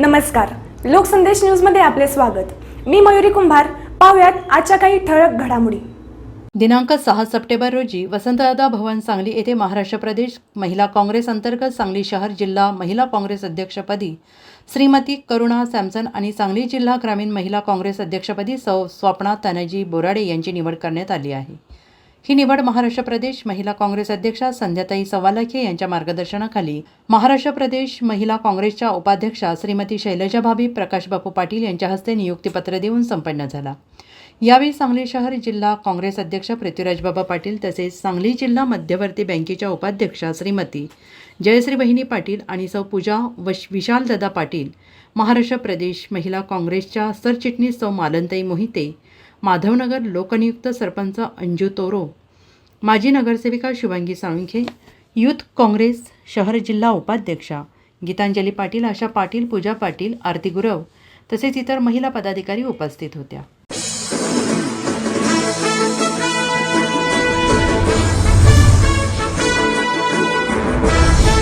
नमस्कार. लोकसंदेश न्यूजमध्ये आपले स्वागत. मी मयुरी कुंभार. पाहुयात आजच्या काही ठळक घडामोडी. दिनांक सहा सप्टेंबर रोजी वसंतदादा भवन सांगली येथे महाराष्ट्र प्रदेश महिला काँग्रेस अंतर्गत सांगली शहर जिल्हा महिला काँग्रेस अध्यक्षपदी श्रीमती करुणा सॅमसन आणि सांगली जिल्हा ग्रामीण महिला काँग्रेस अध्यक्षपदी सौ स्वप्ना तानाजी बोराडे यांची निवड करण्यात आली आहे. ही निवड महाराष्ट्र प्रदेश महिला काँग्रेस अध्यक्षा संध्याताई सवालाखे यांच्या मार्गदर्शनाखाली. महाराष्ट्र प्रदेश महिला काँग्रेसच्या उपाध्यक्षा श्रीमती शैलजा भाभी प्रकाशबापू पाटील यांच्या हस्ते नियुक्तीपत्र देऊन संपन्न झाला. यावेळी सांगली शहर जिल्हा काँग्रेस अध्यक्ष पृथ्वीराज बाबा पाटील तसेच सांगली जिल्हा मध्यवर्ती बँकेच्या उपाध्यक्षा श्रीमती जयश्री बहिणी पाटील आणि सौ पूजा वश विशालदादा पाटील महाराष्ट्र प्रदेश महिला काँग्रेसच्या सरचिटणीस सौ मालनताई मोहिते माधवनगर लोकनियुक्त सरपंच अंजू तोरो माजी नगरसेविका शिवांगी साळुंखे युथ काँग्रेस शहर जिल्हा उपाध्यक्षा गीतांजली पाटील आशा पाटील पूजा पाटील आरती गुरव तसेच इतर महिला पदाधिकारी उपस्थित होत्या.